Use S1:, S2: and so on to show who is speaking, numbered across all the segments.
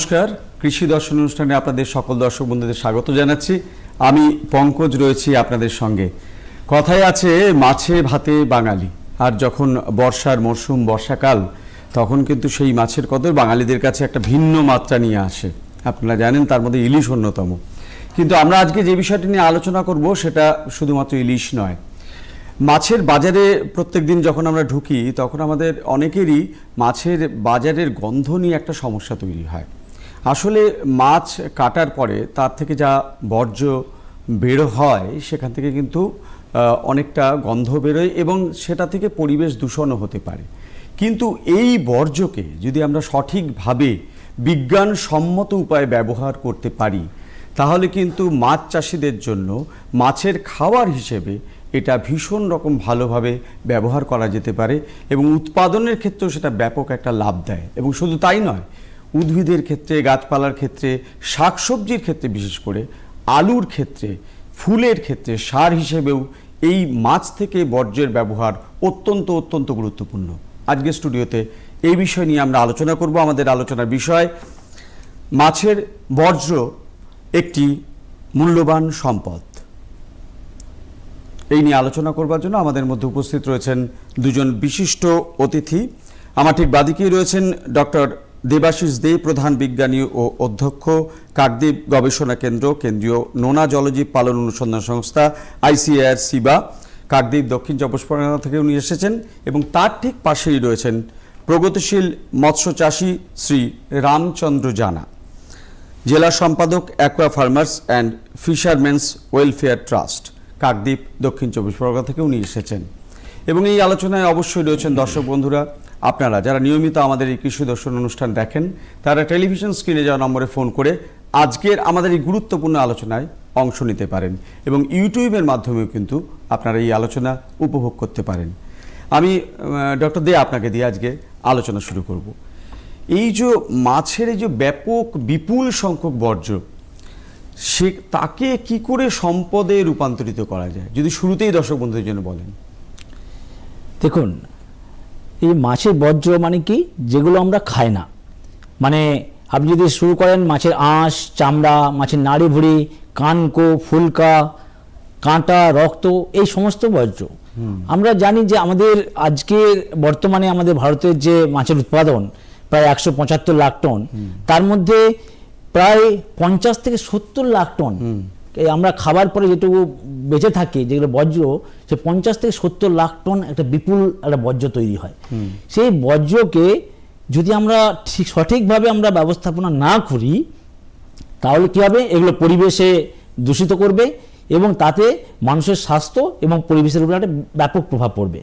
S1: নমস্কার। কৃষি দর্শন অনুষ্ঠানে আপনাদের সকল দর্শক বন্ধুদের স্বাগত জানাচ্ছি। আমি পঙ্কজ রয়েছি আপনাদের সঙ্গে। কথায় আছে, মাছে ভাতে বাঙালি। আর যখন বর্ষার মরশুম, বর্ষাকাল, তখন কিন্তু সেই মাছের কদর বাঙালিদের কাছে একটা ভিন্ন মাত্রা নিয়ে আসে। আপনারা জানেন, তার মধ্যে ইলিশ অন্যতম। কিন্তু আমরা আজকে যে বিষয়টি নিয়ে আলোচনা করব, সেটা শুধুমাত্র ইলিশ নয়। মাছের বাজারে প্রত্যেক দিন যখন আমরা ঢুকি, তখন আমাদের অনেকেরই মাছের বাজারের গন্ধ নিয়ে একটা সমস্যা তৈরি হয়। আসলে মাছ কাটার পরে তার থেকে যা বর্জ্য বের হয়, সেখান থেকে কিন্তু অনেকটা গন্ধ বেরোয় এবং সেটা থেকে পরিবেশ দূষণও হতে পারে। কিন্তু এই বর্জ্যকে যদি আমরা সঠিকভাবে বিজ্ঞানসম্মত উপায়ে ব্যবহার করতে পারি, তাহলে কিন্তু মাছ চাষিদের জন্য মাছের খাবার হিসেবে এটা ভীষণ রকম ভালোভাবে ব্যবহার করা যেতে পারে এবং উৎপাদনের ক্ষেত্রেও সেটা ব্যাপক একটা লাভ দেয়। এবং শুধু তাই নয় উদ্ভিদের ক্ষেত্রে, গাছপালার ক্ষেত্রে, শাকসবজির ক্ষেত্রে বিশেষ করে, আলুর ক্ষেত্রে, ফুলের ক্ষেত্রে সার হিসেবেও এই মাছ থেকে বর্জ্যের ব্যবহার অত্যন্ত অত্যন্ত গুরুত্বপূর্ণ। আজকে স্টুডিওতে এই বিষয় নিয়ে আমরা আলোচনা করব, আমাদের আলোচনার বিষয়, মাছের বর্জ্য একটি মূল্যবান সম্পদ। এই নিয়ে আলোচনা করবার জন্য আমাদের মধ্যে উপস্থিত রয়েছেন দুজন বিশিষ্ট অতিথি। আমার ঠিক বাদিকেই রয়েছেন ডক্টর দেবাশিস দে প্রধান বিজ্ঞানী ও অধ্যক্ষ, কাকদ্বীপ গবেষণা কেন্দ্র, কেন্দ্রীয় নোনা জলজীব পালন অনুসন্ধান সংস্থা আইসিআর সিবা, কাকদ্বীপ দক্ষিণ চব্বিশ পরগনা থেকে উনি এসেছেন এবং তার ঠিক পাশেই রয়েছেন প্রগতিশীল মৎস্য চাষী শ্রী রামচন্দ্র জানা। জেলা সম্পাদক aqua farmers and fishermen's welfare trust, Kakdwip Dakshin চব্বিশ পরগনা থেকে উনি এসেছেন। এবং এই আলোচনায় অবশ্যই রয়েছেন দর্শক বন্ধুরা আপনারা যারা নিয়মিত আমাদের এই কৃষি দর্শন অনুষ্ঠান দেখেন, তারা টেলিভিশন স্ক্রিনে যাওয়া নম্বরে ফোন করে আজকের আমাদের এই গুরুত্বপূর্ণ আলোচনায় অংশ নিতে পারেন এবং ইউটিউবের মাধ্যমেও কিন্তু আপনারা এই আলোচনা উপভোগ করতে পারেন। আমি ডক্টর দে আপনাকে দিয়ে আজকে আলোচনা শুরু করব। এই যে মাছের এই যে ব্যাপক, বিপুল সংখ্যক বর্জ্য, সে তাকে কি করে সম্পদে রূপান্তরিত করা যায়? যদি শুরুতেই দর্শক বন্ধুদের জন্য বলেন।
S2: দেখুন এই মাছের বর্জ্য মানে কি? যেগুলো আমরা খাই না। মানে আপনি যদি শুরু করেন মাছের আঁশ চামড়া মাছের নাড়ি ভুড়ি কানকো ফুলকা কাঁটা রক্ত এই সমস্ত বর্জ্য। আমরা জানি যে আমাদের আজকে বর্তমানে আমাদের ভারতের যে মাছের উৎপাদন প্রায় একশো পঁচাত্তর লাখ টন তার মধ্যে প্রায় পঞ্চাশ থেকে সত্তর লাখ টন আমরা খাবার পরে যেটুকু বেঁচে থাকি যেগুলো বর্জ্য সে পঞ্চাশ থেকে সত্তর লাখ টন একটা বিপুল একটা বর্জ্য তৈরি হয়। সেই বর্জ্যকে যদি আমরা ঠিক সঠিকভাবে আমরা ব্যবস্থাপনা না করি তাহলে কী হবে? এগুলো পরিবেশে দূষিত করবে এবং তাতে মানুষের স্বাস্থ্য এবং পরিবেশের উপর একটা ব্যাপক প্রভাব পড়বে।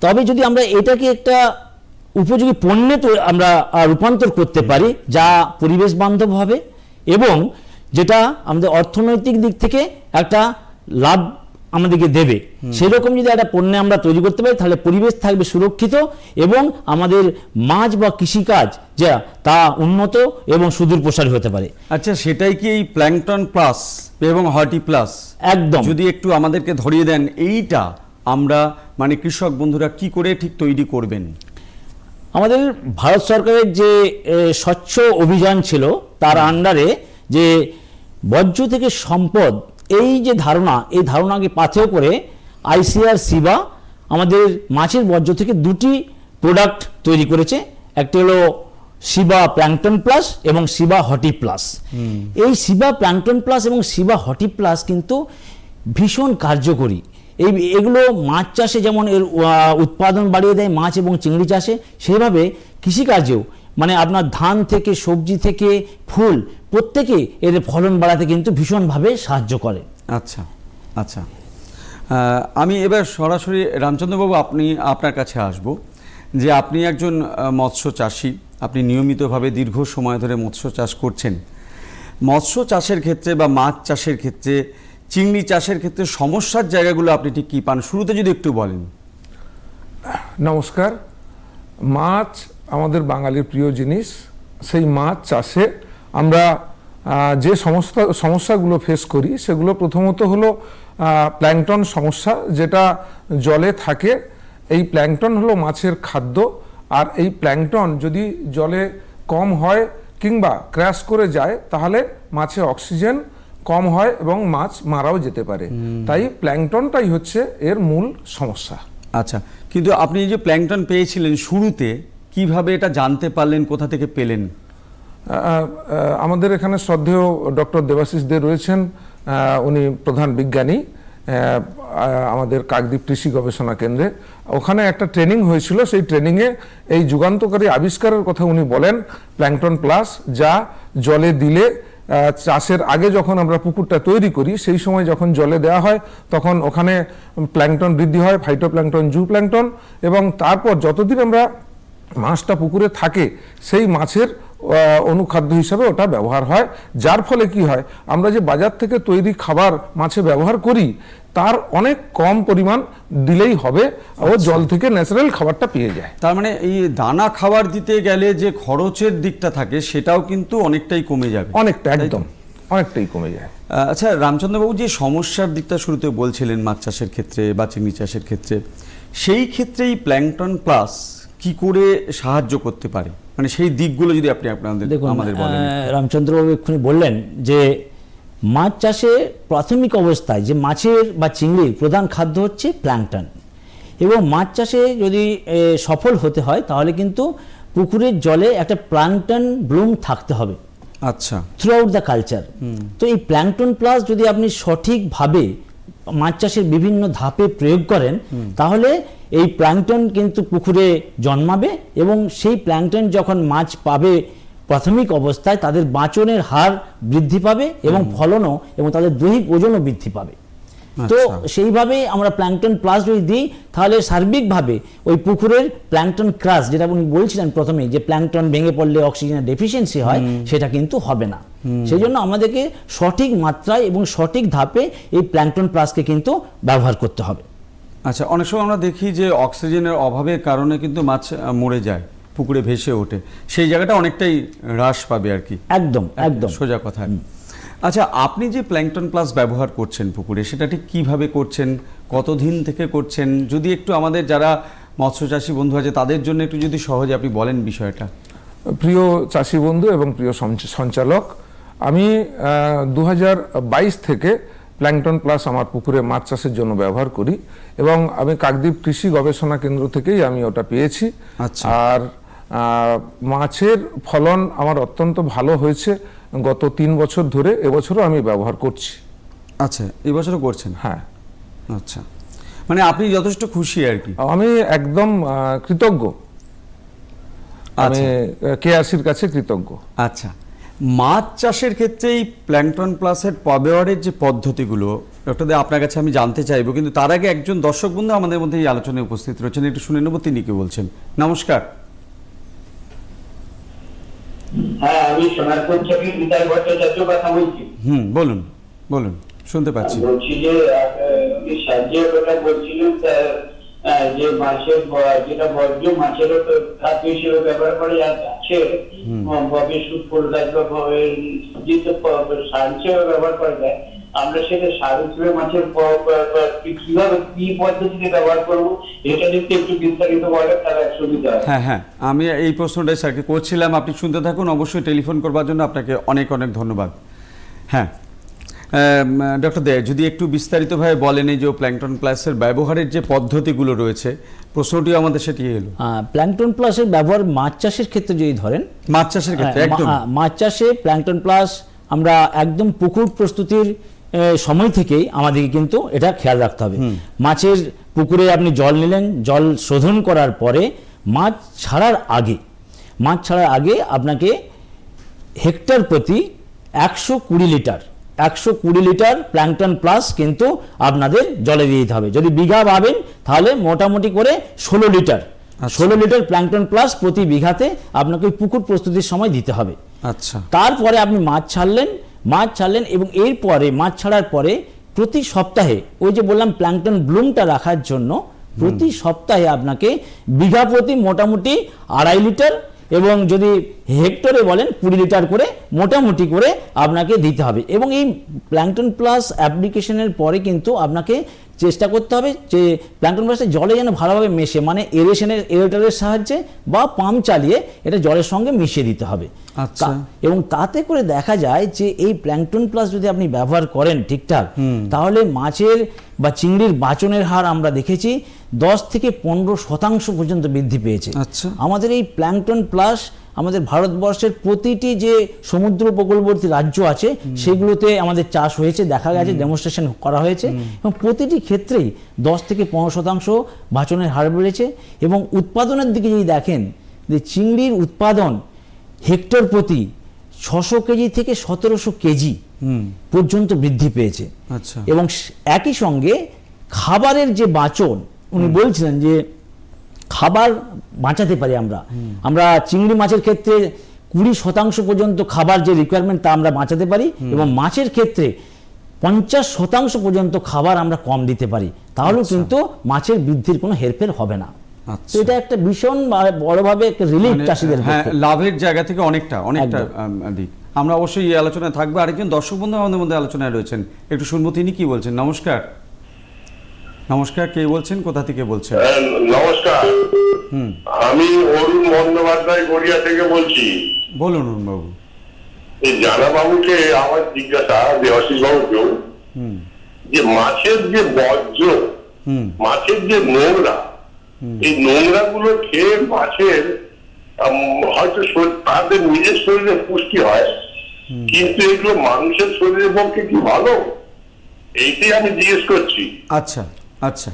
S2: তবে যদি আমরা এটাকে একটা উপযোগী পণ্যে তো আমরা রূপান্তর করতে পারি যা পরিবেশ বান্ধব হবে এবং যেটা আমাদের অর্থনৈতিক দিক থেকে একটা লাভ আমাদেরকে দেবে। সেরকম যদি একটা পণ্য আমরা তৈরি করতে পারি তাহলে পরিবেশ থাকবে সুরক্ষিত এবং আমাদের মাছ বা কৃষিকাজ যা তা উন্নত এবং সুদূর প্রসারী হতে পারে।
S1: আচ্ছা সেটাই কি এই প্ল্যাংটন প্লাস এবং হর্টি প্লাস?
S2: একদম।
S1: যদি একটু আমাদেরকে ধরিয়ে দেন এইটা আমরা মানে কৃষক বন্ধুরা কি করে ঠিক তৈরি করবেন?
S2: আমাদের ভারত সরকারের যে স্বচ্ছ অভিযান ছিল তার আন্ডারে যে বর্জ্য থেকে সম্পদ এই যে ধারণা এই ধারণাকে পাথেয় করে আইসিআর সিবা আমাদের মাছের বর্জ্য থেকে দুটি প্রোডাক্ট তৈরি করেছে। একটি হলো সিবা প্ল্যাংটন প্লাস এবং সিবা হটি প্লাস। এই সিবা প্ল্যাংটন প্লাস এবং সিবা হটি প্লাস কিন্তু ভীষণ কার্যকরী। এই এগুলো মাছ চাষে যেমন এর উৎপাদন বাড়িয়ে দেয় মাছ এবং চিংড়ি চাষে সেভাবে কৃষিকাজেও মানে আপনার ধান থেকে সবজি থেকে ফুল প্রত্যেকে এর ফলন বাড়াতে কিন্তু ভীষণভাবে সাহায্য করে।
S1: আচ্ছা আচ্ছা। আমি এবার সরাসরি রামচন্দ্রবাবু আপনি আপনার কাছে আসব যে আপনি একজন মৎস্য চাষী। আপনি নিয়মিতভাবে দীর্ঘ সময় ধরে মৎস্য চাষ করছেন। মৎস্য চাষের ক্ষেত্রে বা মাছ চাষের ক্ষেত্রে চিংড়ি চাষের ক্ষেত্রে সমস্যার জায়গাগুলো আপনি ঠিক কী পান? শুরুতে যদি একটু বলেন।
S3: নমস্কার। মাছ আমাদের বাঙালির প্রিয় জিনিস সেই মাছ চাষে আমরা যে সমস্ত সমস্যাগুলো ফেস করি সেগুলো প্রথমত হলো প্ল্যাংটন সমস্যা যেটা জলে থাকে। এই প্ল্যাংটন হলো মাছের খাদ্য আর এই প্ল্যাংটন যদি জলে কম হয় কিংবা ক্র্যাশ করে যায় তাহলে মাছে অক্সিজেন কম হয় এবং মাছ মারাও যেতে পারে। তাই প্ল্যাংটনটাই হচ্ছে এর মূল সমস্যা।
S1: আচ্ছা কিন্তু আপনি যে প্ল্যাংটন পেয়েছিলেন শুরুতে কীভাবে এটা জানতে পারলেন, কোথা থেকে পেলেন?
S3: আমাদের এখানে শ্রদ্ধেয় ডক্টর দেবাশিস দে রয়েছেন উনি প্রধান বিজ্ঞানী আমাদের কাকদ্বীপ কৃষি গবেষণা কেন্দ্রে। ওখানে একটা ট্রেনিং হয়েছিল, সেই ট্রেনিংয়ে এই যুগান্তকারী আবিষ্কারের কথা উনি বলেন, প্ল্যাংটন প্লাস, যা জলে দিলে চাষের আগে যখন আমরা পুকুরটা তৈরি করি, সেই সময় যখন জলে দেওয়া হয়, তখন ওখানে প্ল্যাংটন বৃদ্ধি হয়, ফাইটোপ্ল্যাংটন জু প্ল্যাংটন এবং তারপর যতদিন আমরা মাছটা পুকুরে থাকে সেই মাছের অনুখাদ্য হিসাবে ওটা ব্যবহার হয়। যার ফলে কি হয় আমরা যে বাজার থেকে তৈরি খাবার মাছে ব্যবহার করি তার অনেক কম পরিমাণ দিলেই হবে ও জল থেকে ন্যাচারাল খাবারটা পেয়ে যায়।
S1: তার মানে এই দানা খাবার দিতে গেলে যে খরচের দিকটা থাকে সেটাও কিন্তু অনেকটাই কমে যাবে।
S3: অনেকটা একদম। অনেকটাই কমে যায়।
S1: আচ্ছা রামচন্দ্রবাবু যে সমস্যার দিকটা শুরুতে বলছিলেন মাছ চাষের ক্ষেত্রে বা চিংড়ি চাষের ক্ষেত্রে সেই ক্ষেত্রেই প্ল্যাংটন প্লাস কি করে সাহায্য করতে পারে? মানে সেই দিকগুলো যদি আপনি আপনাদের
S2: দেখুন
S1: আমাদের বলেন।
S2: রামচন্দ্রবাবু এক্ষুনি বললেন যে মাছ চাষে প্রাথমিক অবস্থায় যে মাছের বা চিংড়ির প্রধান খাদ্য হচ্ছে প্ল্যাংটন। এবং মাছ চাষে যদি সফল হতে হয় তাহলে কিন্তু পুকুরের জলে একটা প্ল্যাংটন ব্লুম থাকতে হবে।
S1: আচ্ছা।
S2: থ্রু আউট দ্য কালচার তো এই প্ল্যাংটন প্লাস যদি আপনি সঠিকভাবে মাছ চাষের বিভিন্ন ধাপে প্রয়োগ করেন তাহলে এই প্ল্যাংটন কিন্তু পুকুরে জন্মাবে এবং সেই প্ল্যাংটন যখন মাছ পাবে প্রাথমিক অবস্থায় তাদের বাঁচনের হার বৃদ্ধি পাবে এবং ফলনও এবং তাদের দৈহিক ওজনও বৃদ্ধি পাবে। তো
S1: আচ্ছা।
S2: সেইভাবেই আমরা প্ল্যাংটন প্লাস যদি দিই তাহলে সার্বিকভাবে ওই পুকুরের প্ল্যাংটন ক্রাস যেটা আপনি বলছিলেন প্রথমে যে প্ল্যাংটন ভেঙে পড়লে অক্সিজেনের ডেফিসিয়েন্সি হয় সেটা কিন্তু হবে না। সেই জন্য আমাদেরকে সঠিক মাত্রায় এবং সঠিক ধাপে এই প্ল্যাংটন প্লাসকে কিন্তু ব্যবহার করতে হবে।
S1: আচ্ছা অনেক সময় আমরা দেখি যে অক্সিজেনের অভাবের কারণে কিন্তু মাছ মরে যায় পুকুরে ভেসে ওঠে। সেই জায়গাটা অনেকটাই হ্রাস পাবে আর কি।
S2: একদম একদম
S1: সোজা কথা। আচ্ছা আপনি যে প্ল্যাংটন প্লাস ব্যবহার করছেন পুকুরে সেটা ঠিক কীভাবে করছেন? কতদিন থেকে করছেন? যদি একটু আমাদের যারা মৎস্য মৎস্যচাষী বন্ধু আছে তাদের জন্য একটু যদি সহজে আপনি বলেন বিষয়টা।
S3: প্রিয় চাষি বন্ধু এবং প্রিয় সঞ্চালক আমি দু হাজার বাইশ থেকে প্ল্যাংটন প্লাস আমার পুকুরে মাছ চাষের জন্য ব্যবহার করি এবং আমি কাকদ্বীপ কৃষি গবেষণা কেন্দ্র থেকেই আমি ওটা পেয়েছি।
S1: আচ্ছা।
S3: আর মাছের ফলন আমার অত্যন্ত ভালো হয়েছে। গত তিন বছর ধরে এবছরও আমি ব্যবহার করছি।
S1: আচ্ছা এবছরও করছেন?
S3: হ্যাঁ।
S1: আচ্ছা। মানে আপনি যথেষ্ট খুশি আর কি?
S3: আমি একদম কৃতজ্ঞ। আমি কেআরসির কাছে কৃতজ্ঞ।
S1: আচ্ছা। মাছ চাষের ক্ষেত্রে এই প্ল্যাংটন প্লাসের ব্যবহারের যে পদ্ধতিগুলো ডক্টর আপনার কাছে আমি জানতে চাইব কিন্তু তার আগে একজন দর্শক বন্ধু আমাদের মধ্যে এই আলোচনায় উপস্থিত রয়েছেন। একটু শুনে নেব তিনি কি বলছেন? নমস্কার।
S4: হ্যাঁ আমি সোনারপুর থেকে ভট্টাচার্য কথা বলছি।
S1: হুম বলুন বলুন শুনতে পাচ্ছি।
S4: বলছি যে আপনি সাহায্যের কথা বলছিলেন যে মাছের যেটা বর্জ্য মাছেরও তো খাদ্য হিসেবে ব্যবহার করে যাচ্ছে ববে সুদ ফুল গাছ বা সার হিসেবে ব্যবহার করা যায়। আমরা সেটা সার হিসেবে মাছের কীভাবে কি পদ্ধতিতে ব্যবহার করব এটা যদি একটু বিস্তারিত বলে তাহলে সুবিধা হয়
S1: হ্যাঁ হ্যাঁ আমি এই প্রশ্নটাই স্যারকে করছিলাম আপনি শুনতে থাকুন অবশ্যই টেলিফোন করবার জন্য আপনাকে অনেক অনেক ধন্যবাদ। হ্যাঁ ডক্টর দে যদি একটু বিস্তারিতভাবে বলেন এই যে প্ল্যাংটন প্লাসের ব্যবহারের যে পদ্ধতিগুলো রয়েছে প্রশ্নটিও আমাদের সেটি এলো।
S2: প্ল্যাংটন প্লাসের ব্যবহার মাছ চাষের ক্ষেত্রে যদি ধরেন
S1: মাছ চাষের ক্ষেত্রে
S2: হ্যাঁ,
S1: একদম।
S2: মা- মাছ চাষে প্ল্যাংটন প্লাস আমরা একদম পুকুর প্রস্তুতির সময় থেকেই আমাদেরকে কিন্তু এটা খেয়াল রাখতে হবে। মাছের পুকুরে আপনি জল নিলেন জল শোধন করার পরে মাছ ছাড়ার আগে মাছ ছাড়ার আগে আপনাকে হেক্টর প্রতি একশো কুড়ি লিটার একশো কুড়ি লিটার প্ল্যাংটন প্লাস কিন্তু আপনাদের জলে দিয়ে দিতে হবে। যদি বিঘা ভাবেন তাহলে মোটামুটি করে ষোলো লিটার ষোলো লিটার প্ল্যাংটন প্লাস প্রতি বিঘাতে আপনাকে পুকুর প্রস্তুতির সময় দিতে হবে।
S1: আচ্ছা।
S2: তারপরে আপনি মাছ ছাড়লেন মাছ ছাড়লেন এবং এরপরে মাছ ছাড়ার পরে প্রতি সপ্তাহে ওই যে বললাম প্ল্যাংটন ব্লুমটা রাখার জন্য প্রতি সপ্তাহে আপনাকে বিঘা প্রতি মোটামুটি আড়াই লিটার এবং যদি হেক্টরে বলেন কুড়ি লিটার করে মোটামুটি করে আপনাকে দিতে হবে। এবং এই প্ল্যাংটন প্লাস অ্যাপ্লিকেশনের পরে কিন্তু আপনাকে চেষ্টা করতে হবে যে প্ল্যাঙ্কটন প্লাসটা জলে যেন ভালোভাবে মেশে মানে এরেশনের এরেটারের সাহায্যে বা পাম্প চালিয়ে এটা জলের সঙ্গে মিশিয়ে দিতে হবে
S1: আচ্ছা।
S2: এবং তাতে করে দেখা যায় যে এই প্ল্যাঙ্কটন প্লাস যদি আপনি ব্যবহার করেন ঠিকঠাক তাহলে মাছের বা চিংড়ির বাচনের হার আমরা দেখেছি দশ থেকে পনেরো শতাংশ পর্যন্ত বৃদ্ধি পেয়েছে।
S1: আচ্ছা।
S2: আমাদের এই প্ল্যাংটন প্লাস আমাদের ভারতবর্ষের প্রতিটি যে সমুদ্র উপকূলবর্তী রাজ্য আছে সেগুলোতে আমাদের চাষ হয়েছে দেখা গেছে ডেমনস্ট্রেশন করা হয়েছে এবং প্রতিটি ক্ষেত্রেই দশ থেকে পনেরো শতাংশ বাচনের হার বেড়েছে এবং উৎপাদনের দিকে যদি দেখেন যে চিংড়ির উৎপাদন হেক্টর প্রতি ছশো কেজি থেকে সতেরোশো কেজি পর্যন্ত বৃদ্ধি পেয়েছে।
S1: আচ্ছা।
S2: এবং একই সঙ্গে খাবারের যে বাঁচন উনি বলছিলেন যে খাবার বাঁচাতে পারি আমরা। আমরা চিংড়ি মাছের ক্ষেত্রে কুড়ি শতাংশ পর্যন্ত খাবার যে রিকোয়ারমেন্ট তা আমরা বাঁচাতে পারি এবং মাছের ক্ষেত্রে পঞ্চাশ শতাংশ পর্যন্ত খাবার আমরা কম দিতে পারি। তাহলেও কিন্তু মাছের বৃদ্ধির কোনো হেরফের হবে না।
S1: আচ্ছা।
S2: তো এটা একটা ভীষণ বড়ভাবে একটা রিলিফ
S1: মানে,
S2: চাষিদের
S1: হ্যাঁ লাভের জায়গা থেকে অনেকটা অনেকটা দিক। আমরা অবশ্যই এই আলোচনায় থাকব। আরেকজন দর্শক বন্ধু আমাদের মধ্যে আলোচনায় রয়েছেন। একটু শুনব তিনি কি বলছেন। নমস্কার। নমস্কার কে বলছেন? কোথা থেকে বলছেন?
S5: নমস্কার। আমি অরুণ বন্দ্যোপাধ্যায় গড়িয়া থেকে বলছি।
S1: বলুন অরুণ বাবু
S5: এই জানা বাবুকে আমার জিজ্ঞাসা দেবাশিস বাবুকেও যে মাছের যে বর্জ্য মাছের যে নোংরা এই নোংরা গুলো খেয়ে মাছের হয়তো তাদের নিজের শরীরে পুষ্টি হয় কিন্তু এগুলো মানুষের শরীরের পক্ষে কি ভালো? এইটাই আমি জিজ্ঞেস করছি।
S1: আচ্ছা। আচ্ছা।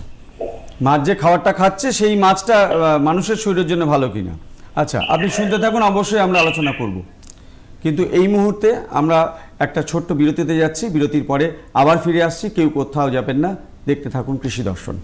S1: মাছ যে খাবারটা খাচ্ছে, সেই মাছটা মানুষের শরীরের জন্য ভালো কিনা? আচ্ছা আপনি শুনতে থাকুন, অবশ্যই আমরা আলোচনা করব। কিন্তু এই মুহূর্তে আমরা একটা ছোট্ট বিরতিতে যাচ্ছি। বিরতির পরে আবার ফিরে আসছি। কেউ কোথাও যাবেন না। দেখতে থাকুন কৃষি দর্শন।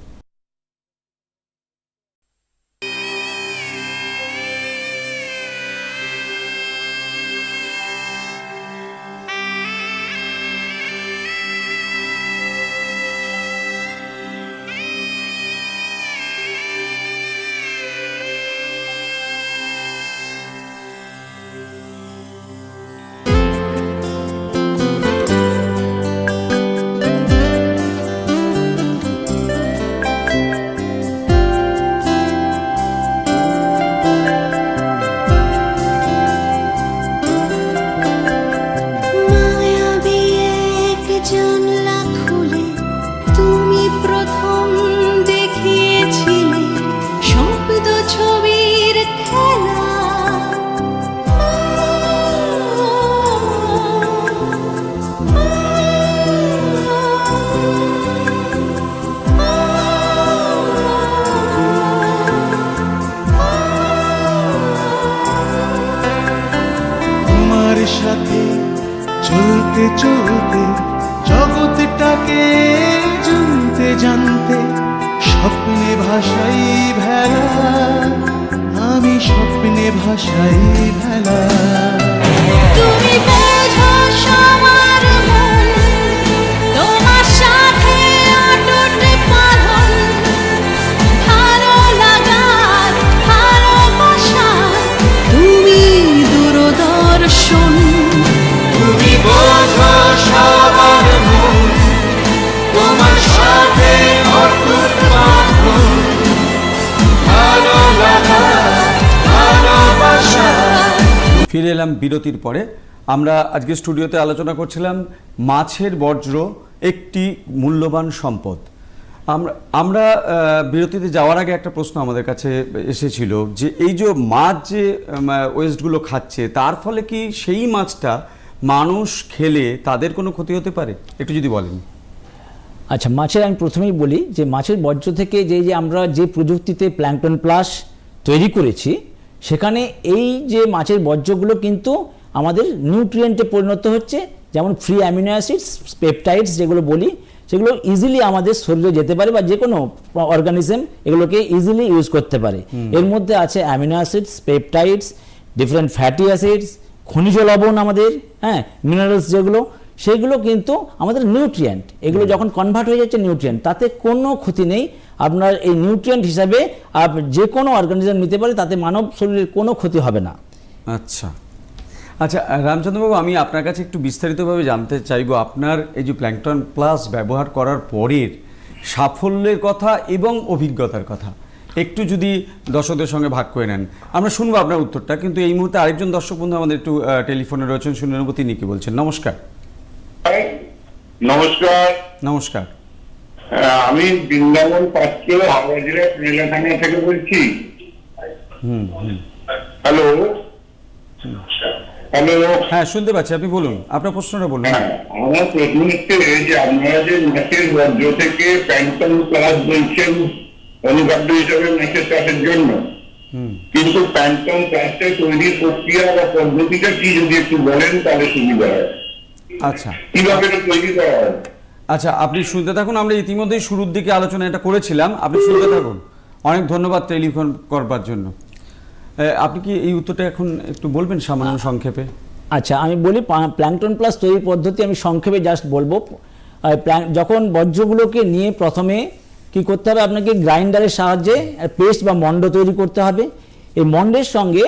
S1: এলাম বিরতির পরে। আমরা আজকে স্টুডিওতে আলোচনা করছিলাম মাছের বর্জ্য একটি মূল্যবান সম্পদ। আমরা আমরা বিরতিতে যাওয়ার আগে একটা প্রশ্ন আমাদের কাছে এসেছিল যে এই যে মাছ যে ওয়েস্টগুলো খাচ্ছে, তার ফলে কি সেই মাছটা মানুষ খেলে তাদের কোনো ক্ষতি হতে পারে? একটু যদি বলেন।
S2: আচ্ছা মাছের আমি প্রথমেই বলি যে মাছের বর্জ্য থেকে যে যে আমরা যে প্রযুক্তিতে প্ল্যাঙ্কটন প্লাস তৈরি করেছি সেখানে এই যে মাছের বর্জ্যগুলো কিন্তু আমাদের নিউট্রিয়েন্টে পরিণত হচ্ছে যেমন ফ্রি অ্যামিনো অ্যাসিডস পেপটাইডস যেগুলো বলি সেগুলো ইজিলি আমাদের শরীরে যেতে পারে বা যে কোনো অর্গানিজম এগুলোকে ইজিলি ইউজ করতে পারে। এর মধ্যে আছে amino acids peptides different fatty acids খনিজ লবণ আমাদের হ্যাঁ মিনারেলস যেগুলো সেগুলো কিন্তু আমাদের নিউট্রিয়েন্ট এগুলো যখন কনভার্ট হয়ে যাচ্ছে নিউট্রিয়েন্ট তাতে কোনো ক্ষতি নেই। আপনার এই নিউট্রিয়েন্ট হিসাবে আপ যে কোনো অর্গানিজম নিতে পারে তাতে মানব শরীরের কোনো ক্ষতি হবে না।
S1: আচ্ছা। আচ্ছা রামচন্দ্রবাবু আমি আপনার কাছে একটু বিস্তারিতভাবে জানতে চাইব। আপনার এই যে প্ল্যাংটন প্লাস ব্যবহার করার পরের সাফল্যের কথা এবং অভিজ্ঞতার কথা একটু যদি দর্শকদের সঙ্গে ভাগ করে নেন। আমরা শুনব আপনার উত্তরটা কিন্তু এই মুহূর্তে আরেকজন দর্শক বন্ধু আমাদের একটু টেলিফোনে রয়েছেন শুনে নেব তিনি কি বলছেন? নমস্কার।
S5: নমস্কার।
S1: নমস্কার।
S5: আমি বৃন্দাবন পাত্র হাওড়া জেলার রেলাথানা থেকে বলছি। হ্যালো? হ্যালো?
S1: হ্যাঁ শুনতে পাচ্ছি আপনি বলুন। আপনার প্রশ্নটা বলুন।
S5: হ্যাঁ আমার প্রশ্ন হচ্ছে যে আপনারা যে বর্জ্য থেকে প্যান্টন প্লাস বলছেন অনুখাদ্য হিসাবে মাছের চাষের জন্য। কিন্তু প্যান্টন প্লাসটা তৈরির প্রক্রিয়া বা পদ্ধতিটা কি যদি একটু বলেন তাহলে সুবিধা হয়।
S1: আচ্ছা।
S5: কীভাবে এটা তৈরি করা হয়?
S1: আচ্ছা আপনি শুনতে থাকুন, আমরা ইতিমধ্যেই শুরুর দিকে আলোচনা এটা করেছিলাম। আপনি শুনতে থাকুন। অনেক ধন্যবাদ টেলিফোন করবার জন্য। আপনি কি এই উত্তরটা এখন একটু বলবেন সামান্য সংক্ষেপে?
S2: আচ্ছা আমি বলি প্ল্যাংটন প্লাস তৈরি পদ্ধতি আমি সংক্ষেপে জাস্ট বলব। যখন বর্জ্যগুলোকে নিয়ে প্রথমে কি করতে হবে? আপনাকে গ্রাইন্ডারের সাহায্যে পেস্ট বা মন্ড তৈরি করতে হবে। এই মন্ডের সঙ্গে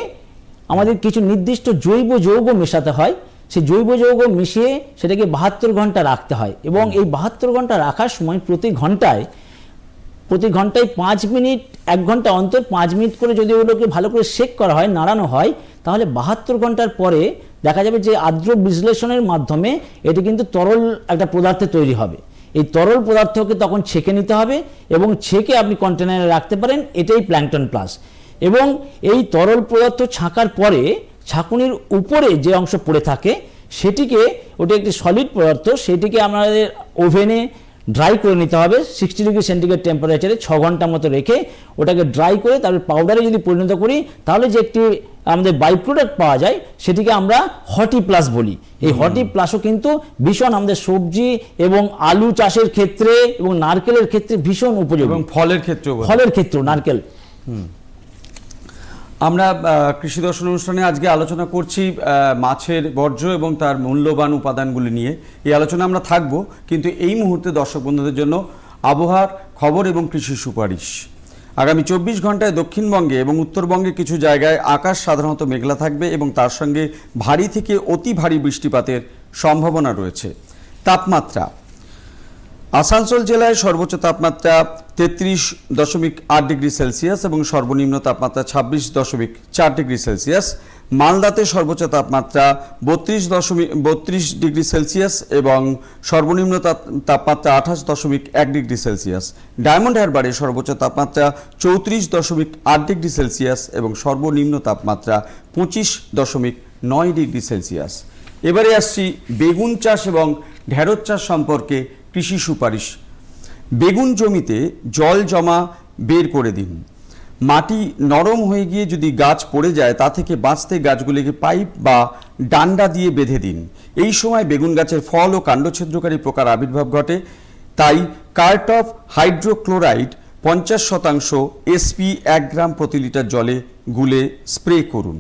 S2: আমাদের কিছু নির্দিষ্ট জৈব যৌগ মেশাতে হয়। সেই জৈব যৌগ মিশিয়ে সেটাকে বাহাত্তর ঘণ্টা রাখতে হয় এবং এই বাহাত্তর ঘণ্টা রাখার সময় প্রতি ঘন্টায় প্রতি ঘন্টায় পাঁচ মিনিট, এক ঘণ্টা অন্তর পাঁচ মিনিট করে যদি ওগুলোকে ভালো করে শেক করা হয়, নাড়ানো হয়, তাহলে বাহাত্তর ঘণ্টার পরে দেখা যাবে যে আর্দ্র বিশ্লেষণের মাধ্যমে এটি কিন্তু তরল একটা পদার্থে তৈরি হবে। এই তরল পদার্থকে তখন ছেঁকে নিতে হবে এবং ছেঁকে আপনি কন্টেনারে রাখতে পারেন, এটাই প্ল্যাংটন প্লাস। এবং এই তরল পদার্থ ছাঁকার পরে ছাঁকুনির উপরে যে অংশ পড়ে থাকে সেটিকে ওটি একটি সলিড পদার্থ সেটিকে আমাদের ওভেনে ড্রাই করে নিতে হবে সিক্সটি ডিগ্রি সেন্টিগ্রেড টেম্পারেচারে ছ ঘণ্টা মতো রেখে ওটাকে ড্রাই করে তারপর পাউডারে যদি পরিণত করি তাহলে যে একটি আমাদের বাই প্রোডাক্ট পাওয়া যায় সেটিকে আমরা হটি প্লাস বলি। এই হটি প্লাসও কিন্তু ভীষণ আমাদের সবজি এবং আলু চাষের ক্ষেত্রে এবং নারকেলের ক্ষেত্রে ভীষণ উপযোগী।
S1: এবং ফলের ক্ষেত্রেও
S2: ফলের ক্ষেত্রেও নারকেল।
S1: আমরা কৃষি দর্শন অনুষ্ঠানে আজকে আলোচনা করছি মাছের বর্জ্য এবং তার মূল্যবান উপাদানগুলি নিয়ে। এই আলোচনা আমরা থাকব, কিন্তু এই মুহূর্তে দর্শক বন্ধুদের জন্য আবহাওয়ার খবর এবং কৃষি সুপারিশ। আগামী চব্বিশ ঘন্টায় দক্ষিণবঙ্গে এবং উত্তরবঙ্গে কিছু জায়গায় আকাশ সাধারণত মেঘলা থাকবে এবং তার সঙ্গে ভারী থেকে অতি ভারী বৃষ্টিপাতের সম্ভাবনা রয়েছে। তাপমাত্রা আসানসোল জেলায় সর্বোচ্চ তাপমাত্রা তেত্রিশ দশমিক আট ডিগ্রি সেলসিয়াস এবং সর্বনিম্ন তাপমাত্রা ছাব্বিশ দশমিক চার ডিগ্রি সেলসিয়াস। মালদাতে সর্বোচ্চ তাপমাত্রা বত্রিশ দশমিক, বত্রিশ ডিগ্রি সেলসিয়াস এবং সর্বনিম্ন তাপ- তাপমাত্রা আঠাশ দশমিক এক ডিগ্রি সেলসিয়াস। ডায়মন্ড হারবারে সর্বোচ্চ তাপমাত্রা চৌত্রিশ দশমিক আট ডিগ্রি সেলসিয়াস এবং সর্বনিম্ন তাপমাত্রা পঁচিশ দশমিক নয় ডিগ্রি সেলসিয়াস। এবারে আসছি বেগুন চাষ এবং ঢেঁড়স চাষ সম্পর্কে কৃষি সুপারিশ। বেগুন জমিতে জল জমা বের করে দিন। মাটি নরম হয়ে গিয়ে যদি গাছ পড়ে যায়, তা থেকে বাঁচতে গাছগুলিকে পাইপ বা ডান্ডা দিয়ে বেঁধে দিন। এই সময় বেগুন গাছের ফল ও কাণ্ডছিদ্রকারী পোকার আবির্ভাব ঘটে। তাই কার্ট অফ হাইড্রোক্লোরাইড পঞ্চাশ শতাংশ এসপি এক গ্রাম প্রতি লিটার জলে গুলে স্প্রে করুন।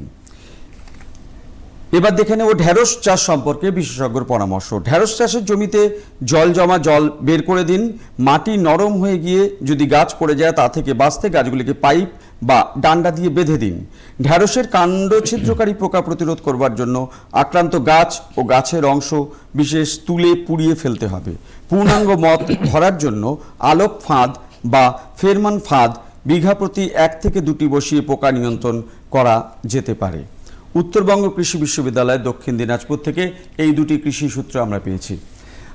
S1: এবার দেখে নেব ঢেঁড়স চাষ সম্পর্কে বিশেষজ্ঞর পরামর্শ। ঢেঁড়স চাষের জমিতে জল জমা, জল বের করে দিন। মাটি নরম হয়ে গিয়ে যদি গাছ পড়ে যায়, তা থেকে বাঁচতে গাছগুলিকে পাইপ বা ডান্ডা দিয়ে বেঁধে দিন। ঢেঁড়সের কাণ্ড ছিদ্রকারী পোকা প্রতিরোধ করবার জন্য আক্রান্ত গাছ ও গাছের অংশ, বিশেষ তুলে পুড়িয়ে ফেলতে হবে। পূর্ণাঙ্গ মত ধরার জন্য আলোক ফাঁদ বা ফেরমান ফাঁদ বিঘা প্রতি এক থেকে দুটি বসিয়ে পোকা নিয়ন্ত্রণ করা যেতে পারে। উত্তরবঙ্গ কৃষি বিশ্ববিদ্যালয় দক্ষিণ দিনাজপুর থেকে এই দুটি কৃষি সূত্র আমরা পেয়েছি।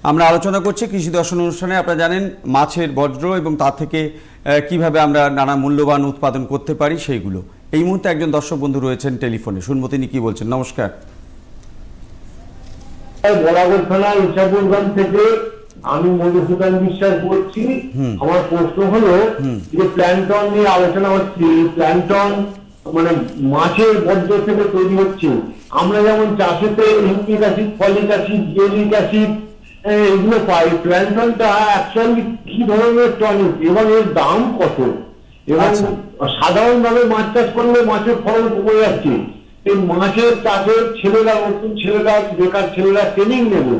S1: আমরা আলোচনা করছি কৃষি দর্শন অনুষ্ঠানে। আপনারা জানেন মাছের বজ্র এবং তা থেকে কীভাবে আমরা নানা মূল্যবান উৎপাদন করতে পারি সেইগুলো। এই মুহূর্তে একজন দর্শক বন্ধু রয়েছেন টেলিফোনে। শুনব তিনি কি বলছেন। নমস্কার।
S6: বরাবর ইচ্ছাপুরগঞ্জ থেকে আমি মধুসূদন বিশ্বাস বলছি। আমার প্রশ্ন হলো যে প্ল্যান্টন নিয়ে আলোচনা হচ্ছে। প্ল্যান্টন মানে মাছের বর্জ্য থেকে তৈরি হচ্ছে। আমরা যেমন চাষেতে uric acid folic acid জেলিক acid এগুলো পাই। প্ল্যান্টনটা অ্যাকচুয়ালি কি ধরনের টনিক? এবং এর দাম কত? এবং
S1: আচ্ছা।
S6: সাধারণভাবে মাছ চাষ করলে মাছের ফলন কমে যাচ্ছে। এই মাছের চাষের ছেলেরা নতুন ছেলেরা বেকার ছেলেরা ট্রেনিং নেব।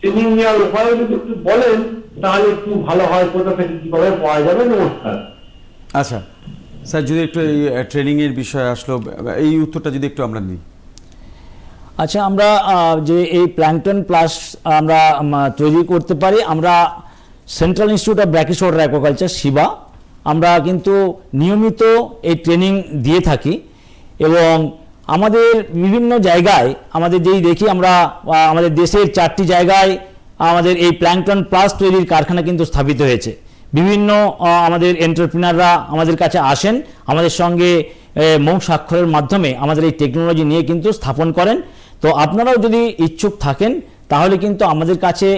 S6: ট্রেনিং নেওয়ার উপায় যদি একটু বলেন তাহলে একটু ভালো হয়। কোথা থেকে কীভাবে পাওয়া যাবে? নমস্কার।
S1: আচ্ছা। স্যার, যদি একটু এই ট্রেনিংয়ের বিষয়ে আসলো, এই উত্তরটা যদি একটু আমরা নিই।
S2: আচ্ছা আমরা যে এই প্ল্যাংটন প্লাস আমরা তৈরি করতে পারি, আমরা central institute of brackish water aquaculture, CIBA, আমরা কিন্তু নিয়মিত এই ট্রেনিং দিয়ে থাকি এবং আমাদের বিভিন্ন জায়গায়, আমাদের যেই দেখি আমরা আমাদের দেশের চারটি জায়গায় আমাদের এই প্ল্যাংটন প্লাস তৈরির কারখানা কিন্তু স্থাপিত হয়েছে। বিভিন্ন আমাদের এন্টারপ্রিনাররা আমাদের কাছে আসেন, আমাদের সঙ্গে মৌ স্বাক্ষরের মাধ্যমে আমাদের এই টেকনোলজি নিয়ে কিন্তু স্থাপন করেন। তো আপনারাও যদি ইচ্ছুক থাকেন, তাহলে কিন্তু আমাদের কাছে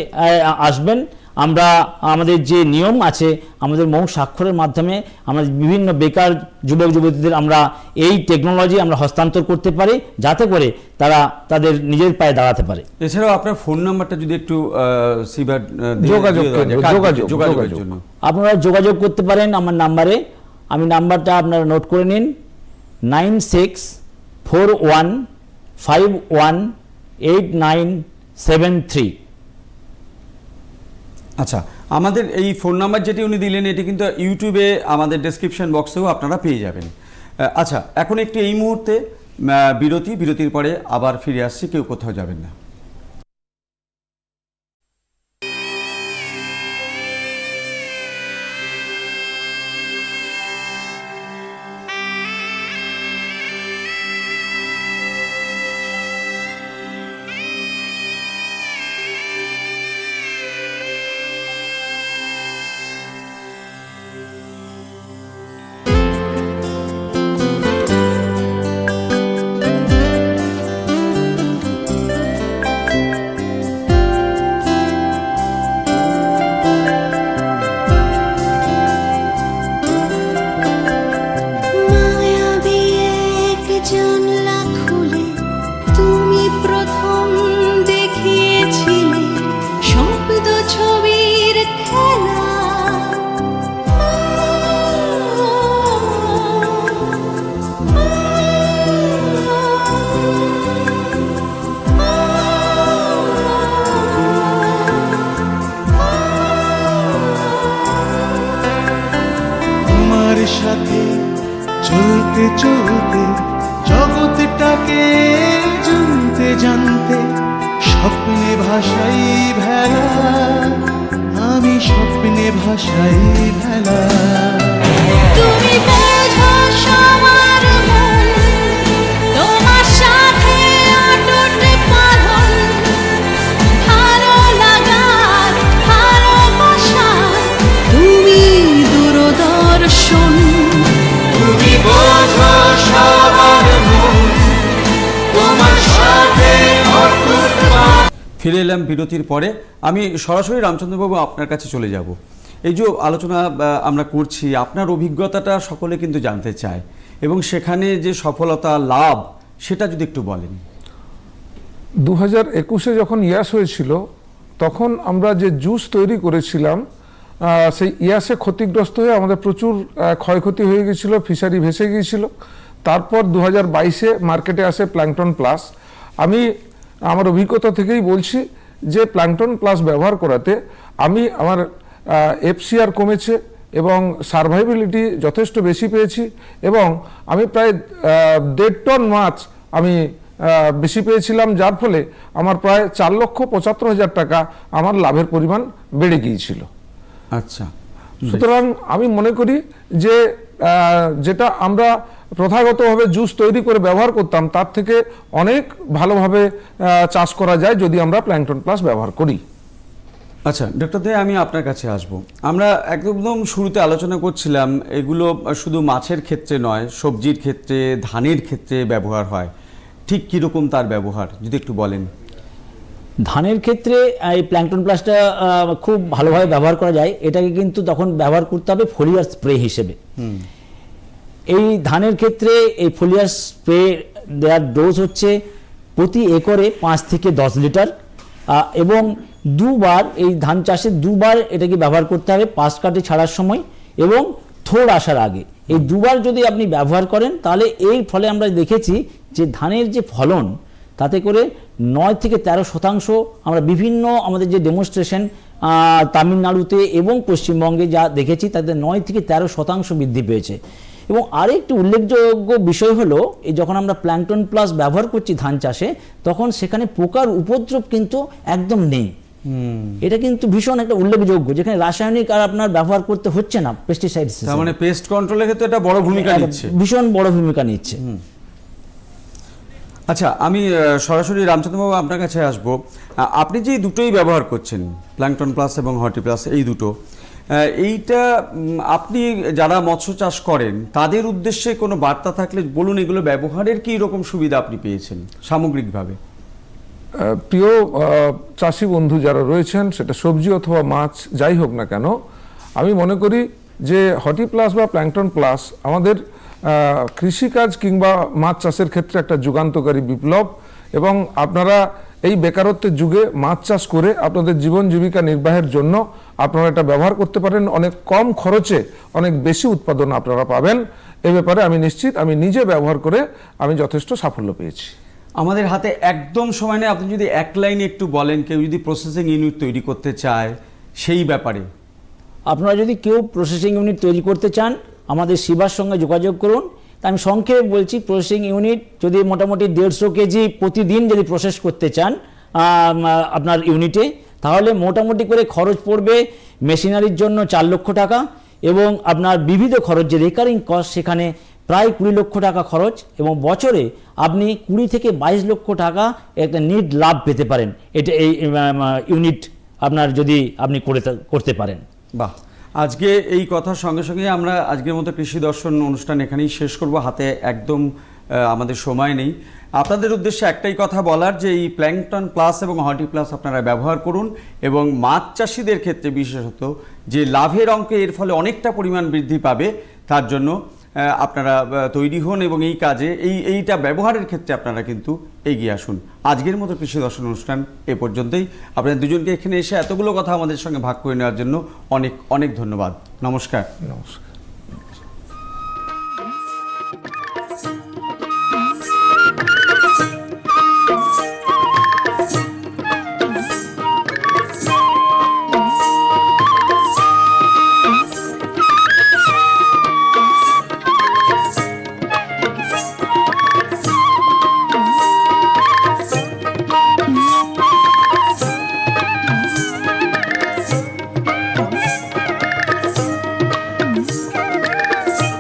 S2: আসবেন। আমরা আমাদের যে নিয়ম আছে আমাদের মৌ স্বাক্ষরের মাধ্যমে আমাদের বিভিন্ন বেকার যুবক যুবতীদের আমরা এই টেকনোলজি আমরা হস্তান্তর করতে পারি যাতে করে তারা তাদের নিজের পায়ে দাঁড়াতে পারে।
S1: এছাড়াও আপনার ফোন নাম্বারটা যদি একটু
S3: যোগাযোগ
S1: যোগাযোগের জন্য।
S2: আপনারা যোগাযোগ করতে পারেন আমার নাম্বারে। আমি নাম্বারটা আপনারা নোট করে নিন। Nine six four one five one eight nine seven three.
S1: আচ্ছা আমাদের এই ফোন নাম্বার যেটি উনি দিলেন, এটি কিন্তু ইউটিউবে আমাদের ডেসক্রিপশন বক্সেও আপনারা পেয়ে যাবেন। আচ্ছা এখন একটি এই মুহূর্তে বিরতি, বিরতির পরে আবার ফিরে আসছি, কেউ কোথাও যাবেন না।
S7: সাথে চলতে চলতে জগৎটাকে জানতে জানতে স্বপ্নে ভাষাই ভেলা আমি স্বপ্নে ভাষাই ভেলা।
S8: তুমি
S1: ফিরে এলাম বিরতির পরে। আমি সরাসরি রামচন্দ্রবাবু আপনার কাছে চলে যাব। এই যে আলোচনা আমরা করছি, আপনার অভিজ্ঞতাটা সকলে কিন্তু জানতে চায় এবং সেখানে যে সফলতা, লাভ, সেটা যদি একটু বলেন।
S3: দু হাজার একুশে যখন ইয়াস হয়েছিল, তখন আমরা যে জুস তৈরি করেছিলাম সেই ইয়াসে ক্ষতিগ্রস্ত হয়ে আমাদের প্রচুর ক্ষয়ক্ষতি হয়ে গিয়েছিল, ফিশারি ভেসে গিয়েছিল। তারপর দু হাজার বাইশে মার্কেটে আসে প্ল্যাংটন প্লাস। আমি আমার অভিজ্ঞতা থেকেই বলছি যে প্ল্যাংটন প্লাস ব্যবহার করাতে আমি আমার এফসিআর কমেছে এবং সার্ভাইবিলিটি যথেষ্ট বেশি পেয়েছি এবং আমি প্রায় দেড় টন মাছ আমি বেশি পেয়েছিলাম যার ফলে আমার প্রায় চার লক্ষ পঁচাত্তর হাজার টাকা আমার লাভের পরিমাণ বেড়ে গিয়েছিল।
S1: আচ্ছা।
S3: সুতরাং আমি মনে করি যে যেটা আমরা প্রথাগতভাবে জুস তৈরি করে ব্যবহার করতাম তার থেকে অনেক ভালোভাবে চাষ করা যায় যদি আমরা প্ল্যাংটন প্লাস ব্যবহার করি।
S1: আচ্ছা ডক্টর দে আমি আপনার কাছে আসব। আমরা একদম শুরুতে আলোচনা করছিলাম এগুলো শুধু মাছের ক্ষেত্রে নয় সবজির ক্ষেত্রে ধানের ক্ষেত্রে ব্যবহার হয়। ঠিক কীরকম তার ব্যবহার যদি একটু বলেন।
S2: ধানের ক্ষেত্রে এই প্ল্যাংটন প্লাসটা খুব ভালোভাবে ব্যবহার করা যায়। এটাকে কিন্তু তখন ব্যবহার করতে হবে ফলিয়ার স্প্রে হিসেবে। এই ধানের ক্ষেত্রে এই ফলিয়ার স্প্রে দেওয়ার ডোজ হচ্ছে প্রতি একরে পাঁচ থেকে দশ লিটার। এবং দুবার এই ধান চাষে দুবার এটাকে ব্যবহার করতে হবে পাঁচ কাঠি ছাড়ার সময় এবং থোড় আসার আগে। এই দুবার যদি আপনি ব্যবহার করেন তাহলে এর ফলে আমরা দেখেছি যে ধানের যে ফলন, তাতে করে নয় থেকে তেরো শতাংশ আমরা বিভিন্ন আমাদের যে ডেমনস্ট্রেশন তামিলনাড়ুতে এবং পশ্চিমবঙ্গে যা দেখেছি তাতে নয় থেকে তেরো শতাংশ বৃদ্ধি পেয়েছে। এবং আরেকটি উল্লেখযোগ্য বিষয় হলো এই যখন আমরা প্ল্যাংটন প্লাস ব্যবহার করছি ধান চাষে তখন সেখানে পোকার উপদ্রব কিন্তু একদম নেই। এটা কিন্তু ভীষণ একটা উল্লেখযোগ্য যেখানে রাসায়নিক আর আপনার ব্যবহার করতে হচ্ছে না পেস্টিসাইড
S1: মানে পেস্ট কন্ট্রোলের ক্ষেত্রে এটা বড় ভূমিকা নিচ্ছে।
S2: ভীষণ বড় ভূমিকা নিচ্ছে।
S1: আচ্ছা আমি সরাসরি রামচন্দ্রবাবু আপনার কাছে আসব। আপনি যে দুটোই ব্যবহার করছেন প্ল্যাংটন প্লাস এবং হর্টি প্লাস এই দুটো এইটা আপনি যারা মৎস্য চাষ করেন, তাদের উদ্দেশ্যে কোনো বার্তা থাকলে বলুন, এগুলো ব্যবহারের কী রকম সুবিধা আপনি পেয়েছেন, সামগ্রিকভাবে?
S3: প্রিয় চাষি বন্ধু যারা রয়েছেন, সেটা সবজি অথবা মাছ, যাই হোক না কেন, আমি মনে করি যে হটি প্লাস বা প্ল্যাংটন প্লাস আমাদের কৃষিকাজ কিংবা মাছ চাষের ক্ষেত্রে একটা যুগান্তকারী বিপ্লব এবং আপনারা এই বেকারত্বের যুগে মাছ চাষ করে আপনাদের জীবন জীবিকা নির্বাহের জন্য আপনারা এটা ব্যবহার করতে পারেন। অনেক কম খরচে অনেক বেশি উৎপাদন আপনারা পাবেন। এ ব্যাপারে আমি নিশ্চিত আমি নিজে ব্যবহার করে আমি যথেষ্ট সাফল্য পেয়েছি।
S1: আমাদের হাতে একদম সময় নেই। আপনি যদি এক লাইনে একটু বলেন কেউ যদি প্রসেসিং ইউনিট তৈরি করতে চায় সেই ব্যাপারে।
S2: আপনারা যদি কেউ প্রসেসিং ইউনিট তৈরি করতে চান আমাদের শিবার সঙ্গে যোগাযোগ করুন। তা আমি সংক্ষেপে বলছি প্রসেসিং ইউনিট যদি মোটামুটি দেড়শো কেজি প্রতিদিন যদি প্রসেস করতে চান আপনার ইউনিটে তাহলে মোটামুটি করে খরচ পড়বে মেশিনারির জন্য চার লক্ষ টাকা এবং আপনার বিবিধ খরচ যে রেকারিং কস্ট সেখানে প্রায় কুড়ি লক্ষ টাকা খরচ এবং বছরে আপনি কুড়ি থেকে বাইশ লক্ষ টাকা একটা নিট লাভ পেতে পারেন। এটা এই ইউনিট আপনার যদি আপনি করে করতে পারেন।
S1: বাহ। আজকে এই কথার সঙ্গে সঙ্গে আমরা আজকের মতো কৃষি দর্শন অনুষ্ঠান এখানেই শেষ করব। হাতে একদম আমাদের সময় নেই। আপনাদের উদ্দেশ্যে একটাই কথা বলার যে এই প্ল্যাংটন প্লাস এবং হর্টি প্লাস আপনারা ব্যবহার করুন এবং মাছ চাষিদের ক্ষেত্রে বিশেষত যে লাভের অঙ্কে এর ফলে অনেকটা পরিমাণ বৃদ্ধি পাবে, তার জন্য আপনারা তৈরি হন এবং এই কাজে, এই, এইটা ব্যবহারের ক্ষেত্রে আপনারা কিন্তু এগিয়ে আসুন। আজকের মতো কৃষি দর্শন অনুষ্ঠান এ পর্যন্তই। আপনাদের দুজনকে এখানে এসে এতগুলো কথা আমাদের সঙ্গে ভাগ করে নেওয়ার জন্য অনেক অনেক ধন্যবাদ। নমস্কার।
S3: নমস্কার।